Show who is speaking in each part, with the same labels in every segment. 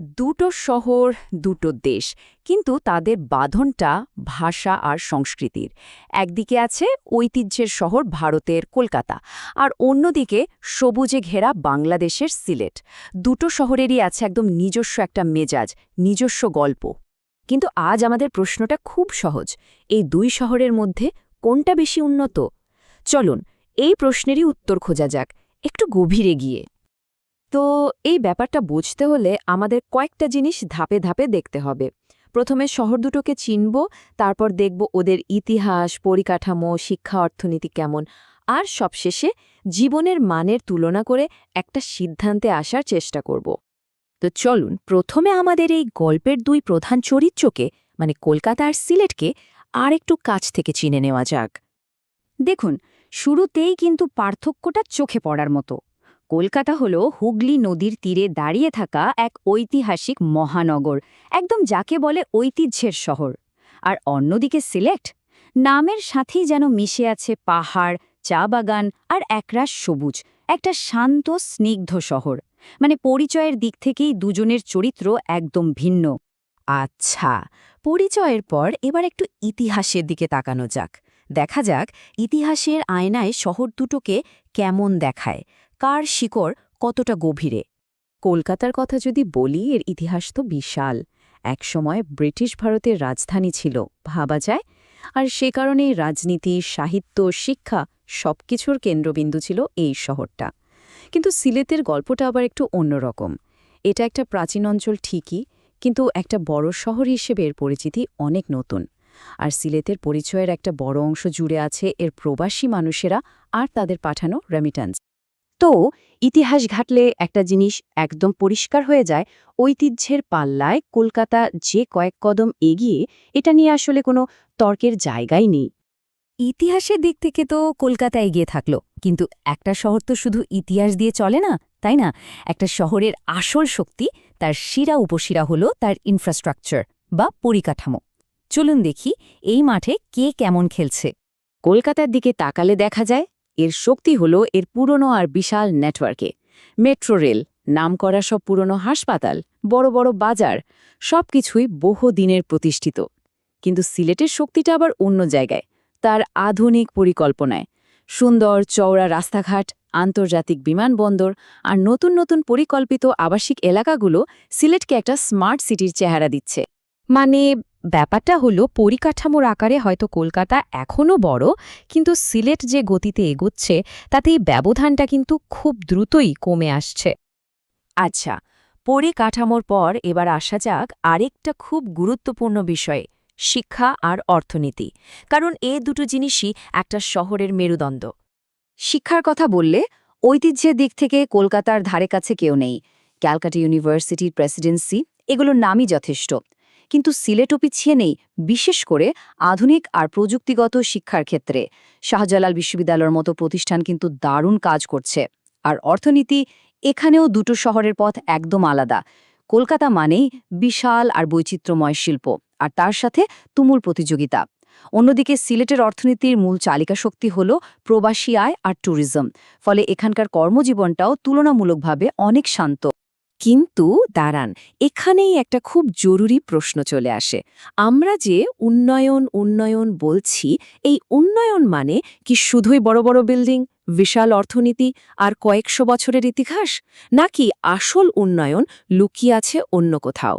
Speaker 1: দুটো শহর, দুটো দেশ, কিন্তু তাদের বাঁধনটা ভাষা আর সংস্কৃতির। একদিকে আছে ঐতিহ্যের শহর ভারতের কলকাতা, আর অন্যদিকে সবুজে ঘেরা বাংলাদেশের সিলেট। দুটো শহরেরই আছে একদম নিজস্ব একটা মেজাজ, নিজস্ব গল্প। কিন্তু আজ আমাদের প্রশ্নটা খুব সহজ, এই দুই শহরের মধ্যে কোনটা বেশি উন্নত? চলুন, এই প্রশ্নেরই উত্তর খোঁজা যাক, একটু গভীরে গিয়ে। তো এই ব্যাপারটা বুঝতে হলে আমাদের কয়েকটা জিনিস ধাপে ধাপে দেখতে হবে। প্রথমে শহর দুটোকে চিনব, তারপর দেখব ওদের ইতিহাস, পরিকাঠামো, শিক্ষা, অর্থনীতি কেমন। আর সবশেষে জীবনের মানের তুলনা করে একটা সিদ্ধান্তে আসার চেষ্টা করব। তো চলুন, প্রথমে আমাদের এই গল্পের দুই প্রধান চরিত্রকে মানে কলকাতা আর সিলেটকে আর একটু কাছ থেকে চিনে নেওয়া যাক। দেখুন, শুরুতেই কিন্তু পার্থক্যটা চোখে পড়ার মতো। কলকাতা হল হুগলি নদীর তীরে দাঁড়িয়ে থাকা এক ঐতিহাসিক মহানগর, একদম যাকে বলে ঐতিহ্যের শহর। আর অন্যদিকে সিলেক্ট নামের সাথেই যেন মিশে আছে পাহাড়, চা বাগান আর একরাশ সবুজ, একটা শান্ত, স্নিগ্ধ শহর। মানে পরিচয়ের দিক থেকেই দুজনের চরিত্র একদম ভিন্ন। আচ্ছা পরিচয়ের পর এবার একটু ইতিহাসের দিকে তাকানো যাক। দেখা যাক ইতিহাসের আয়নায় শহর দুটোকে কেমন দেখায়। কার শিকড় কতটা গভীরে? কলকাতার কথা যদি বলি, এর ইতিহাস তো বিশাল। একসময় ব্রিটিশ ভারতের রাজধানী ছিল, ভাবা যায়? আর সে কারণে রাজনীতি, সাহিত্য, শিক্ষা সবকিছুর কেন্দ্রবিন্দু ছিল এই শহরটা। কিন্তু সিলেটের গল্পটা আবার একটু অন্যরকম এটা একটা প্রাচীন অঞ্চল ঠিকই, কিন্তু একটা বড় শহর হিসেবে এর পরিচিতি অনেক নতুন। আর সিলেটের পরিচয়ের একটা বড় অংশ জুড়ে আছে এর প্রবাসী মানুষেরা আর তাদের পাঠানো রেমিটান্স তো ইতিহাস ঘাটলে একটা জিনিস একদম পরিষ্কার হয়ে যায় ঐতিহ্যের পাল্লায় কলকাতা যে কয়েক কদম এগিয়ে এটা নিয়ে আসলে কোনো তর্কের জায়গাই নেই। ইতিহাসের দিক থেকে তো কলকাতা এগিয়ে থাকল কিন্তু একটা শহর তো শুধু ইতিহাস দিয়ে চলে না তাই না? একটা শহরের আসল শক্তি তার শিরা উপশিরা হলো তার ইনফ্রাস্ট্রাকচার বা পরিকাঠামো। চলুন দেখি এই মাঠে কে কেমন খেলছে। কলকাতার দিকে তাকালে দেখা যায় এর শক্তি হল এর পুরনো আর বিশাল নেটওয়ার্কে। মেট্রো রেল, নাম করা সব পুরনো হাসপাতাল, বড় বড় বাজার, সব কিছুই বহু দিনের প্রতিষ্ঠিত। কিন্তু সিলেটের শক্তিটা আবার অন্য জায়গায়, তার আধুনিক পরিকল্পনায়। সুন্দর চওড়া রাস্তাঘাট, আন্তর্জাতিক বিমানবন্দর আর নতুন নতুন পরিকল্পিত আবাসিক এলাকাগুলো সিলেটকে একটা স্মার্ট সিটির চেহারা দিচ্ছে। মানে ব্যাপারটা হলো, পরিকাঠামোর আকারে হয়তো কলকাতা এখনও বড়, কিন্তু সিলেট যে গতিতে এগোচ্ছে তাতে এই ব্যবধানটা কিন্তু খুব দ্রুতই কমে আসছে। আচ্ছা পরিকাঠামোর পর এবার আসা যাক আরেকটা খুব গুরুত্বপূর্ণ বিষয়ে, শিক্ষা আর অর্থনীতি। কারণ এ দুটো জিনিসই একটা শহরের মেরুদণ্ড। শিক্ষার কথা বললে, ঐতিহ্যের দিক থেকে কলকাতার ধারে কাছে কেউ নেই। ক্যালকাটা ইউনিভার্সিটির প্রেসিডেন্সি, এগুলোর নামই যথেষ্ট। কিন্তু সিলেটও পিছিয়ে নেই, বিশেষ করে আধুনিক আর প্রযুক্তিগত শিক্ষার ক্ষেত্রে। শাহজালাল বিশ্ববিদ্যালয়ের মতো প্রতিষ্ঠান কিন্তু দারুণ কাজ করছে। আর অর্থনীতি এখানেও দুটো শহরের পথ একদম আলাদা। কলকাতা মানেই বিশাল আর বৈচিত্র্যময় শিল্প, আর তার সাথে তুমুল প্রতিযোগিতা। অন্যদিকে সিলেটের অর্থনীতির মূল চালিকা শক্তি হল প্রবাসী আয় আর ট্যুরিজম, ফলে এখানকার কর্মজীবনটাও তুলনামূলকভাবে অনেক শান্ত। কিন্তু দাঁড়ান, এখানেই একটা খুব জরুরি প্রশ্ন চলে আসে। আমরা যে উন্নয়ন উন্নয়ন বলছি, এই উন্নয়ন মানে কি শুধুই বড় বড় বিল্ডিং, বিশাল অর্থনীতি আর কয়েকশো বছরের ইতিহাস? নাকি আসল উন্নয়ন লুকিয়ে আছে অন্য কোথাও?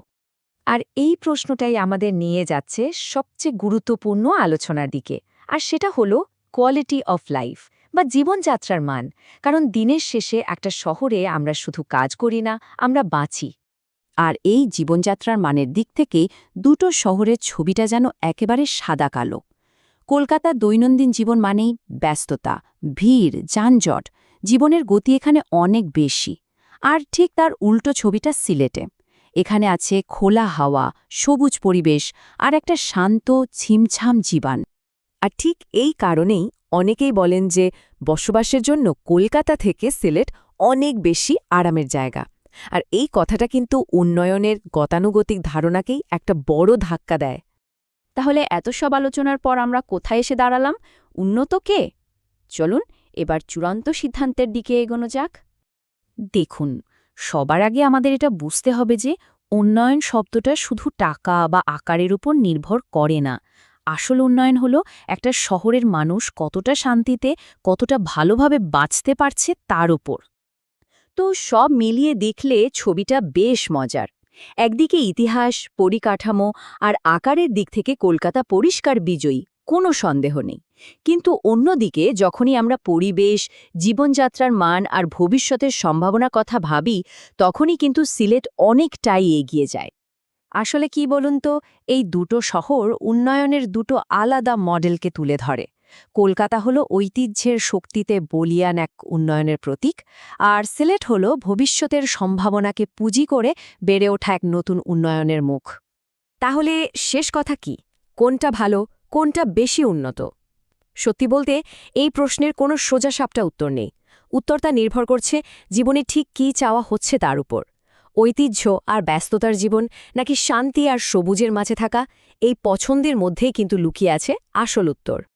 Speaker 1: আর এই প্রশ্নটাই আমাদের নিয়ে যাচ্ছে সবচেয়ে গুরুত্বপূর্ণ আলোচনার দিকে, আর সেটা হলো কোয়ালিটি অফ লাইফ বা জীবনযাত্রার মান। কারণ দিনের শেষে একটা শহরে আমরা শুধু কাজ করি না, আমরা বাঁচি। আর এই জীবনযাত্রার মানের দিক থেকেই দুটো শহরের ছবিটা যেন একেবারে সাদা কালো। কলকাতার দৈনন্দিন জীবন মানেই ব্যস্ততা, ভিড়, যানজট। জীবনের গতি এখানে অনেক বেশি। আর ঠিক তার উল্টো ছবিটা সিলেটে। এখানে আছে খোলা হাওয়া, সবুজ পরিবেশ আর একটা শান্ত, ছিমছাম জীবান। আর ঠিক এই কারণেই অনেকেই বলেন যে বসবাসের জন্য কলকাতা থেকে সিলেট অনেক বেশি আরামের জায়গা। আর এই কথাটা কিন্তু উন্নয়নের গতানুগতিক ধারণাকেই একটা বড় ধাক্কা দেয়। তাহলে এত সব আলোচনার পর আমরা কোথায় এসে দাঁড়ালাম? উন্নত কে? চলুন এবার চূড়ান্ত সিদ্ধান্তের দিকে এগোনো যাক। দেখুন, সবার আগে আমাদের এটা বুঝতে হবে যে
Speaker 2: উন্নয়ন শব্দটা শুধু টাকা বা আকারের উপর নির্ভর করে না। আসল উন্নয়ন হলো একটা শহরের মানুষ কতটা শান্তিতে, কতটা ভালোভাবে বাঁচতে পারছে তার উপর।
Speaker 1: তো সব মিলিয়ে দেখলে ছবিটা বেশ মজার। একদিকে ইতিহাস, পরিকাঠামো আর আকারের দিক থেকে কলকাতা পরিষ্কার বিজয়ী, কোনো সন্দেহ নেই। কিন্তু অন্যদিকে যখনই আমরা পরিবেশ, জীবনযাত্রার মান আর ভবিষ্যতের সম্ভাবনার কথা ভাবি, তখনই কিন্তু সিলেট অনেকটাই এগিয়ে যায়। আসলে কি বলুন তো, এই দুটো শহর উন্নয়নের দুটো আলাদা মডেলকে তুলে ধরে। কলকাতা হলো ঐতিহ্যের শক্তিতে বলিয়ান এক উন্নয়নের প্রতীক, আর সিলেট হল ভবিষ্যতের সম্ভাবনাকে পুঁজি করে বেড়ে ওঠা এক নতুন উন্নয়নের মুখ। তাহলে শেষ কথা কি? কোনটা ভালো, কোনটা বেশি উন্নত? সত্যি বলতে, এই প্রশ্নের কোনো সোজাসাপটা উত্তর নেই। উত্তরটা নির্ভর করছে জীবনে ঠিক কী চাওয়া হচ্ছে তার উপর। ঐতিহ্য আর ব্যস্ততার জীবন, নাকি শান্তি আর সবুজের মাঝে থাকা, এই পছন্দের মধ্যেই কিন্তু লুকিয়ে আছে আসল উত্তর।